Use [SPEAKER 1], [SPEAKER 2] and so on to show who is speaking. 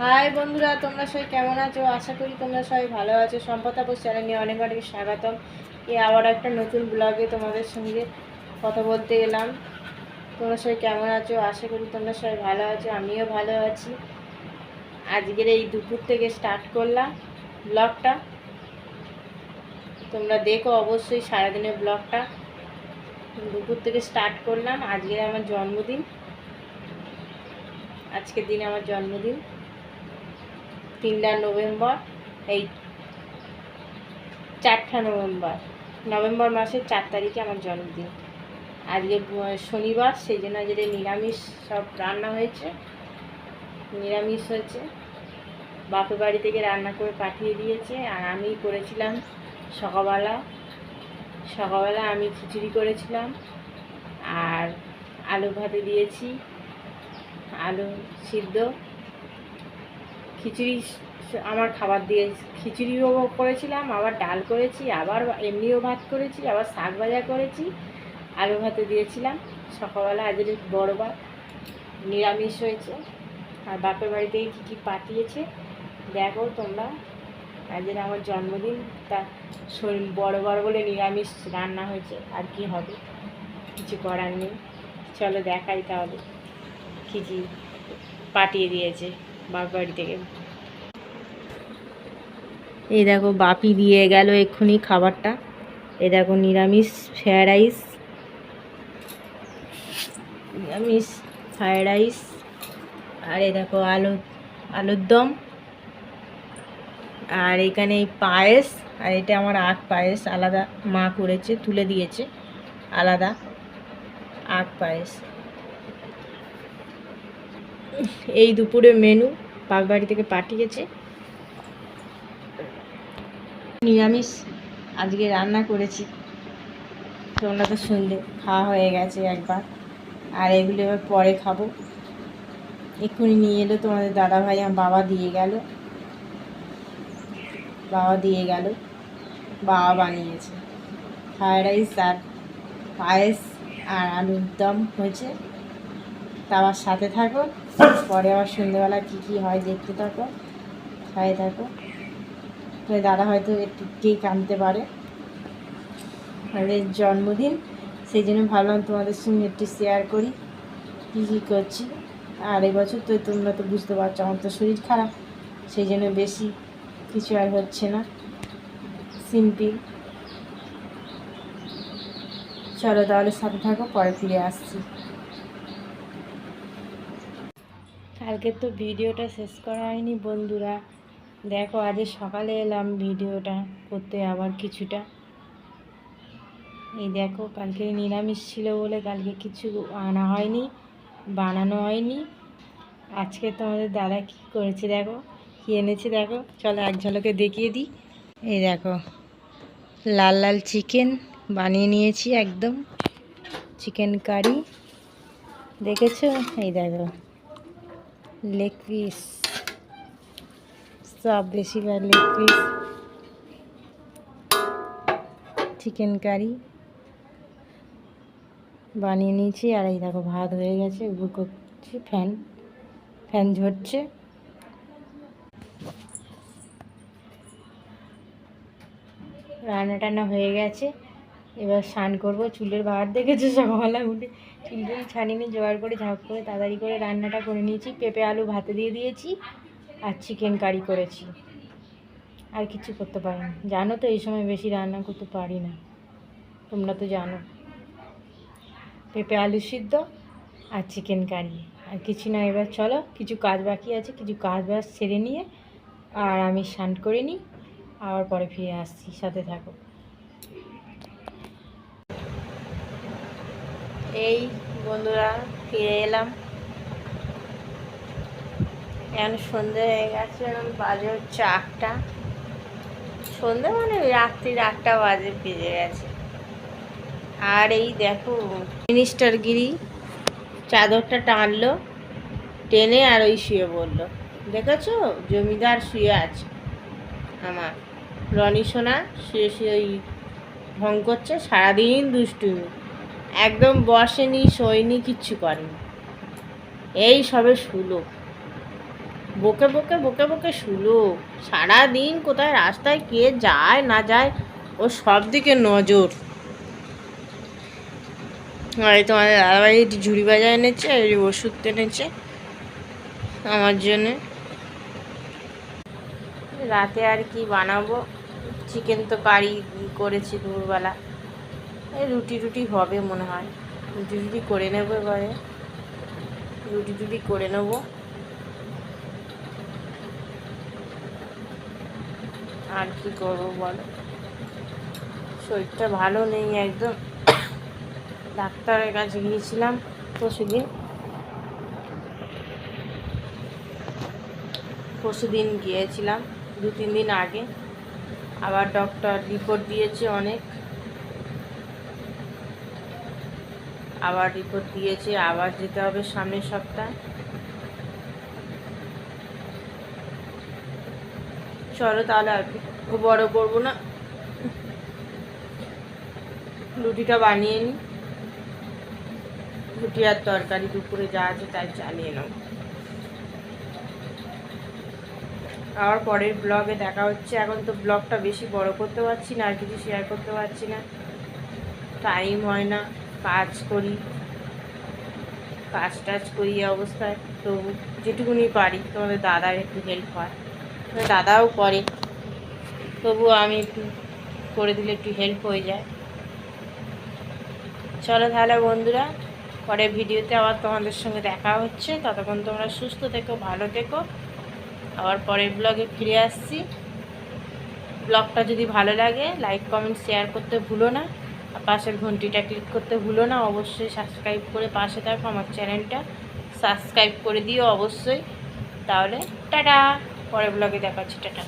[SPEAKER 1] High বন্ধুরা, তোমরা সবাই কেমন আছো? আশা করি তোমরা সবাই ভালো আছো। সম্পতাপুর চ্যানেলে অনেক অনেক স্বাগতম। এ আবার একটা নতুন ব্লগে তোমাদের সঙ্গে কথা বলতে এলাম। তোমরা সবাই কেমন আছো? আশা করি তোমরা সবাই ভালো আছো, আমিও ভালো আছি। আজকের এই দুপুর থেকে স্টার্ট করলাম ব্লগটা তোমরা দেখো অবশ্যই সারাদিনের ব্লগটা দুপুর থেকে স্টার্ট করলাম। আজকের আমার জন্মদিন। আজকের দিনে আমার জন্মদিন। তিনটা নভেম্বর, এই চারটা নভেম্বর। নভেম্বর মাসের চার তারিখে আমার জন্মদিন। আজকে শনিবার, সেই জন্য আজকে নিরামিষ সব রান্না হয়েছে। নিরামিষ হয়েছে। বাপের বাড়ি থেকে রান্না করে পাঠিয়ে দিয়েছে। আর আমি করেছিলাম সকালবেলা। সকালবেলা আমি খিচুড়ি করেছিলাম। আর আলু ভাতে দিয়েছি। আলু সিদ্ধ। খিচুড়ি আমার খাবার দিয়ে খিচুড়িও করেছিলাম, আবার ডাল করেছি, আবার এমনিও ভাত করেছি, আবার শাক ভাজা করেছি, আলু ভাতে দিয়েছিলাম। সকালবেলা আজকে বড়বার নিরামিষ হয়েছে। আর বাপের বাড়ি থেকে কী কী পাঠিয়েছে। দেখো তোমরা আজকে আমার জন্মদিন, তা শরীর বড় বড় বলে নিরামিষ রান্না হয়েছে, আর কি হবে? কিছু করার নেই। চলো দেখাই তাহলে। কী কী পাঠিয়ে দিয়েছে বাপের বাড়ি থেকে। এই দেখো বাপি দিয়ে গেল এক্ষুনি খাবারটা। এই দেখো নিরামিষ ফ্রায়েড রাইস নিরামিষ ফ্রায়েড রাইস আর এই দেখো আলু, আলুর দম। আর এখানে এই পায়েস। আর এটা আমার আখ পায়েস, আলাদা মা করেছে, তুলে দিয়েছে। আলাদা আখ পায়েস। এই দুপুরে মেনু বাগবাড়ি থেকে পাঠিয়েছে। নিরামিষ। আজকে রান্না করেছি। তোমরা তো শুনলে, খাওয়া হয়ে গেছে একবার। আর এগুলো এবার পরে খাব। এক্ষুনি নিয়ে এলো তোমাদের দাদা ভাই আমার বাবা দিয়ে গেল। বাবা দিয়ে গেল। বাবা বানিয়েছে। ফ্রায়েড রাইস আর পায়েস আর আলুর দম হয়েছে। তা আবার সাথে থাকো। পরে আবার সন্ধ্যেবেলা কী কী হয় দেখতে থাকো। খাই থাকো। তো দাদা হয়তো একটু কেক আনতে পারে। আমাদের জন্মদিন, সেই জন্য ভাবলাম তোমাদের সঙ্গে একটু শেয়ার করি, কী কী করছি। আর এবছর তো তোমরা তো বুঝতে পারছ, আমার তো শরীর খারাপ, সেই জন্য বেশি কিছু আর হচ্ছে না। সিম্পল। চলো তাহলে সাথে থাকো, পরে ফিরে আসছি। কালকে তো ভিডিওটা শেষ করা হয়নি বন্ধুরা। দেখো, আজ সকালে এলাম ভিডিওটা করতে আবার কিছুটা। এই দেখো, কালকে নিরামিষ ছিল বলে কালকে কিছু আনা হয়নি, বানানো হয়নি। আজকে তোমাদের দাদা কী করেছে দেখো, কী এনেছে দেখো? চলো এক ঝলকে দেখিয়ে দিই। এই দেখো, লাল লাল চিকেন বানিয়ে নিয়েছি একদম, চিকেন কারি। দেখেছ? এই দেখো, লেগ পিস। সব বেশিরভাগ লেগ পিস চিকেন কারি বানিয়ে নিয়েছি, আর এই দেখো ভাত হয়ে গেছে উপর করছি, ফ্যান ফ্যান ঝরছে। রান্না টান্না হয়ে গেছে, এবার স্নান করব, চুলের ভাত দেখেছ সকালবেলা উঠে চুলটুল ছানিনি, জোগাড় করে ঝাঁপ করে তাড়াতাড়ি করে রান্নাটা করে নিয়েছি, পেঁপে আলু ভাতে দিয়ে দিয়েছি আর চিকেন কারি করেছি। আর কিছু করতে পারিনি। জানো তো, এই সময় বেশি রান্না করতে পারি না। তোমরা তো জানো। পেঁপে, আলু সিদ্ধ আর চিকেন কারি আর কিছু না, এবার চলো, কিছু কাজ বাকি আছে, কিছু কাজ বাজ সেরে নিয়ে আর আমি স্নান করে নিই, আবার পরে ফিরে আসছি, সাথে থাকো। এই বন্ধুরা, ফিরে এলাম। এখন সন্ধে হয়ে গেছে, এখন বাজে হচ্ছে আটটা। সন্ধে মানে রাত্রির আটটা বাজে, বেজে গেছে। আর এই দেখো, মিনিস্টার গিরি চাদরটা টানলো, টেনে আর ওই শুয়ে পড়ল। দেখেছ? জমিদার শুয়ে আছে আমার। রনি সোনা শুয়ে শুয়ে ওই ভং করছে, সারাদিন দুষ্টুমি। একদম বসেনি, শোয়নি, কিচ্ছু করেনি। এই সবে শুলো। বকে বকে বকে বকে শুলো। সারাদিন কোথায়, রাস্তায় কে যায়, না যায়, ও সব দিকে নজর। আর তোমাদের দাদাভাই একটু ঝুড়ি বাজার এনেছে আর ওষুধ এনেছে আমার জন্যে। রাতে আর কি বানাবো? চিকেন তো কারি করেছি দুপুরবেলা। এই রুটি রুটি হবে মনে হয়। রুটি রুটি করে নেব এবারে। রুটি টুটি করে নেব। আর কি করব বলো? শরীরটা ভালো নেই একদম। ডাক্তারের কাছে গিয়েছিলাম পরশুদিন। পরশুদিন গিয়েছিলাম, দু তিন দিন আগে। আবার ডক্টর রিপোর্ট দিয়েছে অনেক। আবার রিপোর্ট দিয়েছে, আবার যেতে হবে সামনের সপ্তাহ। চলো তাহলে আর একটু বড় করব না। রুটিটা বানিয়ে নিই রুটি আর তরকারি দুপুরে যা আছে তাই চালিয়ে নাও। আবার পরের ব্লগে দেখা হচ্ছে। এখন তো ব্লগটা বেশি বড় করতে পারছি না, আর কিছু শেয়ার করতে পারছি না। টাইম হয় না, কাজ করি। কাজ টাজ করি অবস্থায়। তো যেটুকুনি পারি, তোমাদের দাদার একটু হেল্প হয়। দাদাও করে। তবুও আমি একটু করে দিলে একটু হেল্প হয়ে যায়। চলো তাহলে বন্ধুরা পরে ভিডিওতে আবার তোমাদের সঙ্গে দেখা হচ্ছে। ততক্ষণ তোমরা সুস্থ থেকো, ভালো থেকো। আবার পরের ব্লগে ফিরে আসছি। ব্লগটা যদি ভালো লাগে লাইক কমেন্ট শেয়ার করতে ভুলো না। আর পাশের ঘন্টিটা ক্লিক করতে ভুলো না, অবশ্যই সাবস্ক্রাইব করে পাশে থাকো আমার চ্যানেলটা সাবস্ক্রাইব করে দিও অবশ্যই। তাহলে, টাটা! পরের ব্লগে দেখাচ্ছি টাটা।